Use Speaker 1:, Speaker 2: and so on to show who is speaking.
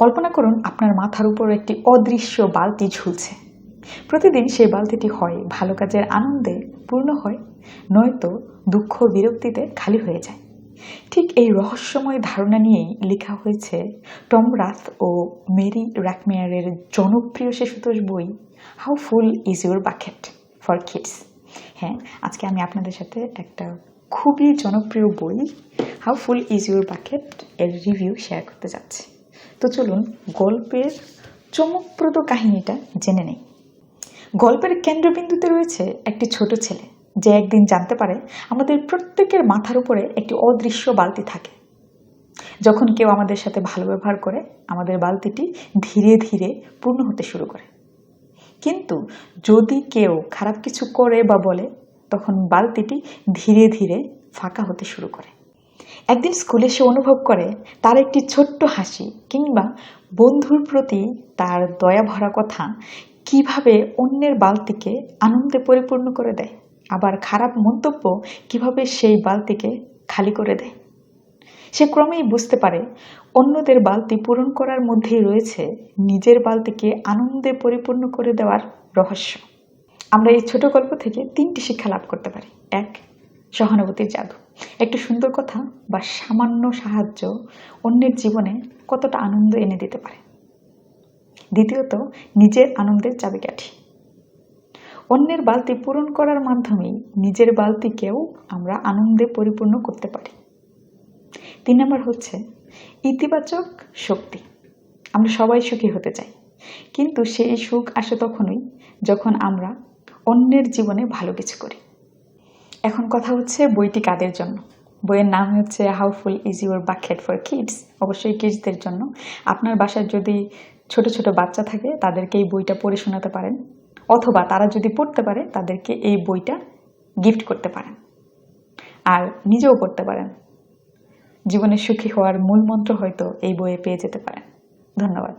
Speaker 1: কল্পনা করুন আপনার মাথার উপর একটি অদৃশ্য বালতি ঝুলছে। প্রতিদিন সেই বালতিটি হয়, ভালো কাজের আনন্দে পূর্ণ হয়, নয়তো দুঃখ, বিরক্তিতে খালি হয়ে যায়। ঠিক এই রহস্যময় ধারণা নিয়েই লেখা হয়েছে টম রাথ ও মেরি র্যাকমেয়ারের জনপ্রিয় শিশুতোষ বই, how full is your bucket for kids? হ্যাঁ আজকে আমি আপনাদের সাথে একটা খুবই জনপ্রিয় বই, how full is your bucket এর রিভিউ শেয়ার করতে যাচ্ছি। তো চলুন গল্পের চমকপ্রদ কাহিনীটা জেনে নেই। গল্পের কেন্দ্রবিন্দুতে রয়েছে একটি ছোট ছেলে, যে একদিন জানতে পারে আমাদের প্রত্যেকের মাথার উপরে একটি অদৃশ্য বালতি থাকে। যখন কেউ আমাদের সাথে ভালো ব্যবহার করে, আমাদের বালতিটি ধীরে ধীরে পূর্ণ হতে শুরু করে। কিন্তু যদি কেউ খারাপ কিছু করে বা বলে, তখন বালতিটি ধীরে ধীরে ফাঁকা হতে শুরু করে। একদিন স্কুলে সে অনুভব করে তার একটি ছোট্ট হাসি কিংবা বন্ধুর প্রতি তার দয়া ভরা কথা কীভাবে অন্যের বালতিকে আনন্দে পরিপূর্ণ করে দেয়, আবার খারাপ মন্তব্য কীভাবে সেই বালতিকে খালি করে দেয়। সে ক্রমেই বুঝতে পারে অন্যদের বালতি পূরণ করার মধ্যেই রয়েছে নিজের বালতিকে আনন্দে পরিপূর্ণ করে দেওয়ার রহস্য। আমরা এই ছোট গল্প থেকে তিনটি শিক্ষা লাভ করতে পারি। এক, সহানুভূতির জাদু। একটি সুন্দর কথা বা সামান্য সাহায্য অন্যের জীবনে কতটা আনন্দ এনে দিতে পারে? দ্বিতীয়ত, নিজের আনন্দের চাবিকাঠি। অন্যের বালতি পূরণ করার মাধ্যমেই নিজের বালতিকেও আমরা আনন্দে পরিপূর্ণ করতে পারি। তিন নম্বর হচ্ছে ইতিবাচক শক্তি। আমরা সবাই সুখী হতে চাই। কিন্তু সেই সুখ আসে তখনই যখন আমরা অন্যের জীবনে ভালো কিছু করি। এখন কথা হচ্ছে বইটি কাদের জন্য? বইয়ের নাম হচ্ছে how full is your bucket for kids অবশ্যই কিডসদের জন্য। আপনার বাসায় যদি ছোট ছোট বাচ্চা থাকে, তাদেরকে এই বইটা পড়ে শোনাতে পারেন। অথবা তারা যদি পড়তে পারে, তাদেরকে এই বইটা গিফট করতে পারেন। আর নিজেও পড়তে পারেন। জীবনে সুখী হওয়ার মূল মন্ত্র হয়তো এই বইয়ে পেয়ে যেতে পারেন। ধন্যবাদ।